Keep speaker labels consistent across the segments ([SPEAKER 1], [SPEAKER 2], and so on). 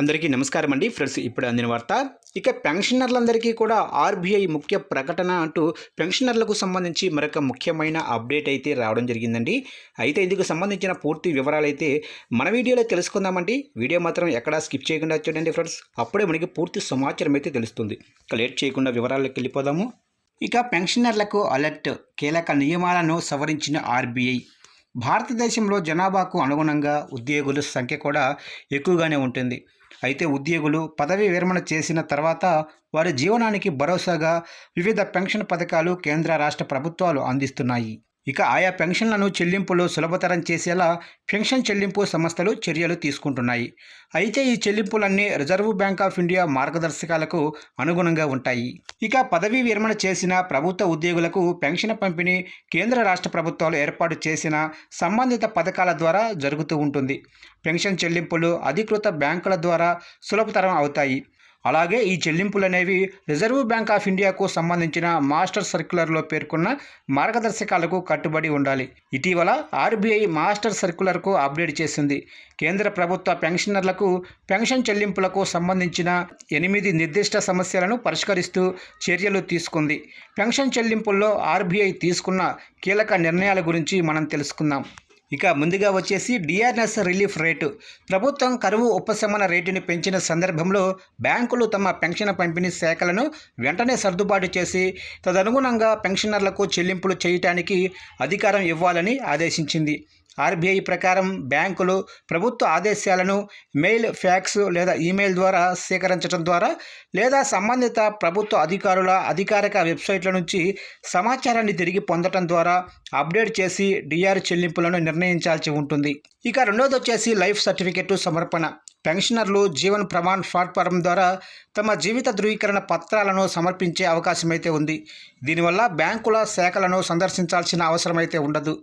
[SPEAKER 1] అందరికీ నమస్కారం అండి ఫ్రెండ్స్ ఇప్పుడు అందిన వార్త. ఇక పెన్షనర్లందరికీ కూడా ఆర్బీఐ ముఖ్య ప్రకటన అంటూ పెన్షనర్లకు సంబంధించి మరొక ముఖ్యమైన అప్డేట్ అయితే రావడం జరిగిందండి. అయితే ఇందుకు సంబంధించిన పూర్తి వివరాలు అయితే మన వీడియోలో తెలుసుకుందామండి. వీడియో మాత్రం ఎక్కడా స్కిప్ చేయకుండా చూడండి ఫ్రెండ్స్. అప్పుడే మనకి పూర్తి సమాచారం అయితే తెలుస్తుంది. ఇక లేట్ చేయకుండా వివరాల్లోకి వెళ్ళిపోదాము. ఇక పెన్షనర్లకు అలర్ట్. కీలక నియమాలను సవరించిన ఆర్బీఐ. భారతదేశంలో జనాభాకు అనుగుణంగా ఉద్యోగుల సంఖ్య కూడా ఎక్కువగానే ఉంటుంది. అయితే ఉద్యోగులు పదవీ విరమణ చేసిన తర్వాత వారి జీవనానికి భరోసాగా వివిధ పెన్షన్ పథకాలు కేంద్ర రాష్ట్ర ప్రభుత్వాలు అందిస్తున్నాయి. ఇక ఆయా పెన్షన్లను చెల్లింపులు సులభతరం చేసేలా పెన్షన్ చెల్లింపు సంస్థలు చర్యలు తీసుకుంటున్నాయి. అయితే ఈ చెల్లింపులన్నీ రిజర్వ్ బ్యాంక్ ఆఫ్ ఇండియా మార్గదర్శకాలకు అనుగుణంగా ఉంటాయి. ఇక పదవీ విరమణ చేసిన ప్రభుత్వ ఉద్యోగులకు పెన్షన్ పంపిణీ కేంద్ర రాష్ట్ర ప్రభుత్వాలు ఏర్పాటు చేసిన సంబంధిత పథకాల ద్వారా జరుగుతూ ఉంటుంది. పెన్షన్ చెల్లింపులు అధికృత బ్యాంకుల ద్వారా సులభతరం అవుతాయి. అలాగే ఈ చెల్లింపులు అనేవి రిజర్వ్ బ్యాంక్ ఆఫ్ ఇండియాకు సంబంధించిన మాస్టర్ సర్క్యులర్లో పేర్కొన్న మార్గదర్శకాలకు కట్టుబడి ఉండాలి. ఇటీవల ఆర్బీఐ మాస్టర్ సర్క్యులర్కు అప్డేట్ చేసింది. కేంద్ర ప్రభుత్వ పెన్షనర్లకు పెన్షన్ చెల్లింపులకు సంబంధించిన ఎనిమిది నిర్దిష్ట సమస్యలను పరిష్కరిస్తూ చర్యలు తీసుకుంది. పెన్షన్ చెల్లింపుల్లో ఆర్బీఐ తీసుకున్న కీలక నిర్ణయాల గురించి మనం తెలుసుకుందాం. ఇక ముందుగా వచ్చేసి డిఆర్ఎస్ రిలీఫ్ రేటు. ప్రభుత్వం కరువు ఉపశమన రేటుని పెంచిన సందర్భంలో బ్యాంకులు తమ పెన్షన్ పంపిణీ శాఖలను వెంటనే సర్దుబాటు చేసి తదనుగుణంగా పెన్షనర్లకు చెల్లింపులు చేయటానికి అధికారం ఇవ్వాలని ఆదేశించింది. ఆర్బీఐ ప్రకారం బ్యాంకులు ప్రభుత్వ ఆదేశాలను మెయిల్ ఫ్యాక్స్ లేదా ఈమెయిల్ ద్వారా సేకరించడం ద్వారా లేదా సంబంధిత ప్రభుత్వ అధికారుల అధికారిక వెబ్సైట్ల నుంచి సమాచారాన్ని తిరిగి పొందడం ద్వారా అప్డేట్ చేసి డిఆర్ చెల్లింపులను నిర్ణయించాల్సి ఉంటుంది. ఇక రెండోది వచ్చేసి లైఫ్ సర్టిఫికెట్ సమర్పణ. పెన్షనర్లు జీవన్ ప్రమాణ్ ప్లాట్ఫారం ద్వారా తమ జీవిత ధృవీకరణ పత్రాలను సమర్పించే అవకాశమైతే ఉంది. దీనివల్ల బ్యాంకుల శాఖలను సందర్శించాల్సిన అవసరమైతే ఉండదు.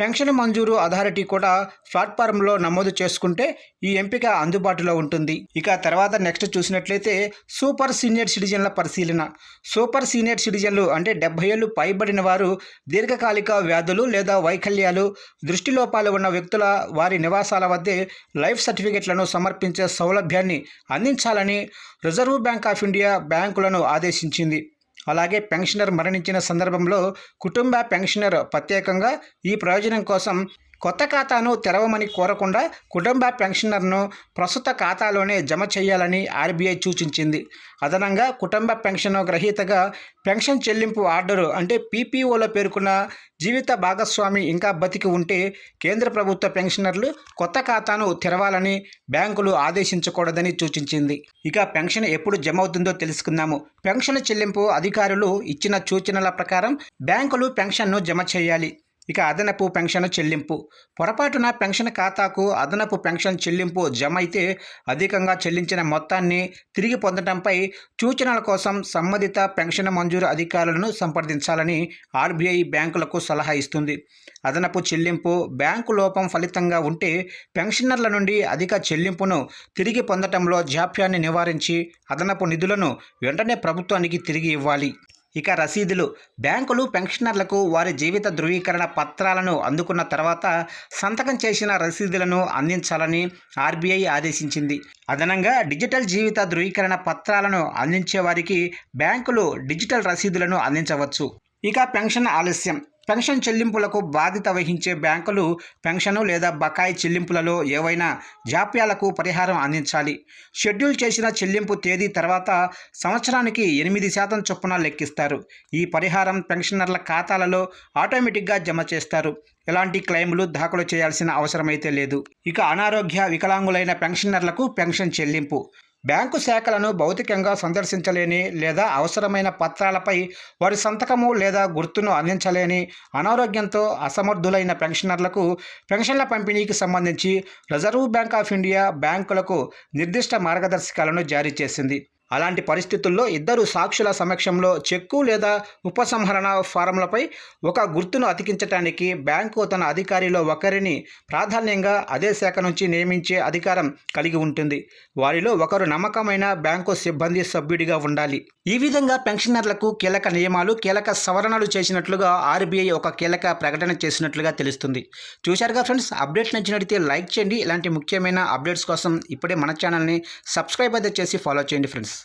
[SPEAKER 1] పెన్షన్ మంజూరు అథారిటీ కూడా ప్లాట్ఫారంలో నమోదు చేసుకుంటే ఈ ఎంపిక అందుబాటులో ఉంటుంది. ఇక తర్వాత నెక్స్ట్ చూసినట్లయితే సూపర్ సీనియర్ సిటిజన్ల పరిశీలన. సూపర్ సీనియర్ సిటిజన్లు అంటే డెబ్బై ఏళ్ళు పైబడిన వారు దీర్ఘకాలిక వ్యాధులు లేదా వైకల్యాలు దృష్టిలోపాలు ఉన్న వ్యక్తుల వారి నివాసాల వద్దే లైఫ్ సర్టిఫికెట్లను సమర్పించే సౌలభ్యాన్ని అందించాలని రిజర్వ్ బ్యాంక్ ఆఫ్ ఇండియా బ్యాంకులను ఆదేశించింది. అలాగే పెన్షనర్ మరణించిన సందర్భంలో కుటుంబ పెన్షనర్ ప్రత్యేకంగా ఈ ప్రయోజనం కోసం కొత్త ఖాతాను తెరవమని కోరకుండా కుటుంబ పెన్షనర్ను ప్రస్తుత ఖాతాలోనే జమ చేయాలని ఆర్బీఐ సూచించింది. అదనంగా కుటుంబ పెన్షన్ గ్రహీతగా పెన్షన్ చెల్లింపు ఆర్డరు అంటే పీపీఓలో పేర్కొన్న జీవిత భాగస్వామి ఇంకా బతికి ఉంటే కేంద్ర ప్రభుత్వ పెన్షనర్లు కొత్త ఖాతాను తెరవాలని బ్యాంకులు ఆదేశించకూడదని సూచించింది. ఇక పెన్షన్ ఎప్పుడు జమ అవుతుందో తెలుసుకుందాము. పెన్షన్ చెల్లింపు అధికారులు ఇచ్చిన సూచనల ప్రకారం బ్యాంకులు పెన్షన్ను జమ చేయాలి. ఇక అదనపు పెన్షన్ చెల్లింపు. పొరపాటున పెన్షన్ ఖాతాకు అదనపు పెన్షన్ చెల్లింపు జమ అయితే అధికంగా చెల్లించిన మొత్తాన్ని తిరిగి పొందడంపై సూచనల కోసం సంబంధిత పెన్షన్ మంజూరు అధికారులను సంప్రదించాలని ఆర్బీఐ బ్యాంకులకు సలహా ఇస్తుంది. అదనపు చెల్లింపు బ్యాంకు లోపం ఫలితంగా ఉంటే పెన్షనర్ల నుండి అధిక చెల్లింపును తిరిగి పొందటంలో జాప్యాన్ని నివారించి అదనపు నిధులను వెంటనే ప్రభుత్వానికి తిరిగి ఇవ్వాలి. ఇక రసీదులు. బ్యాంకులు పెన్షనర్లకు వారి జీవిత ధృవీకరణ పత్రాలను అందుకున్న తర్వాత సంతకం చేసిన రసీదులను అందించాలని ఆర్బీఐ ఆదేశించింది. అదనంగా డిజిటల్ జీవిత ధృవీకరణ పత్రాలను అందించే వారికి బ్యాంకులు డిజిటల్ రసీదులను అందించవచ్చు. ఇక పెన్షన్ ఆలస్యం. పెన్షన్ చెల్లింపులకు బాధ్యత వహించే బ్యాంకులు పెన్షను లేదా బకాయి చెల్లింపులలో ఏవైనా జాప్యాలకు పరిహారం అందించాలి. షెడ్యూల్ చేసిన చెల్లింపు తేదీ తర్వాత సంవత్సరానికి ఎనిమిది శాతం చొప్పున లెక్కిస్తారు. ఈ పరిహారం పెన్షనర్ల ఖాతాలలో ఆటోమేటిక్గా జమ చేస్తారు. ఎలాంటి క్లెయిములు దాఖలు చేయాల్సిన అవసరమైతే లేదు. ఇక అనారోగ్య వికలాంగులైన పెన్షనర్లకు పెన్షన్ చెల్లింపు. బ్యాంకు శాఖలను భౌతికంగా సందర్శించలేని లేదా అవసరమైన పత్రాలపై వారి సంతకము లేదా గుర్తును అందించలేని అనారోగ్యంతో అసమర్థులైన పెన్షనర్లకు పెన్షన్ల పంపిణీకి సంబంధించి రిజర్వ్ బ్యాంక్ ఆఫ్ ఇండియా బ్యాంకులకు నిర్దిష్ట మార్గదర్శకాలను జారీ చేసింది. అలాంటి పరిస్థితుల్లో ఇద్దరు సాక్షుల సమక్షంలో చెక్కు లేదా ఉపసంహరణ ఫారంలపై ఒక గుర్తును అతికించటానికి బ్యాంకు తన అధికారిలో ఒకరిని ప్రాధాన్యంగా అదే శాఖ నుంచి నియమించే అధికారం కలిగి ఉంటుంది. వారిలో ఒకరు నమ్మకమైన బ్యాంకు సిబ్బంది సభ్యుడిగా ఉండాలి. ఈ విధంగా పెన్షనర్లకు కీలక నియమాలు కీలక సవరణలు చేసినట్లుగా ఆర్బీఐ ఒక కీలక ప్రకటన చేసినట్లుగా తెలుస్తుంది. చూశారుగా ఫ్రెండ్స్? అప్డేట్స్ నచ్చినట్లయితే లైక్ చేయండి. ఇలాంటి ముఖ్యమైన అప్డేట్స్ కోసం ఇప్పుడే మన ఛానల్ని సబ్స్క్రైబ్ అయితే చేసి ఫాలో చేయండి ఫ్రెండ్స్.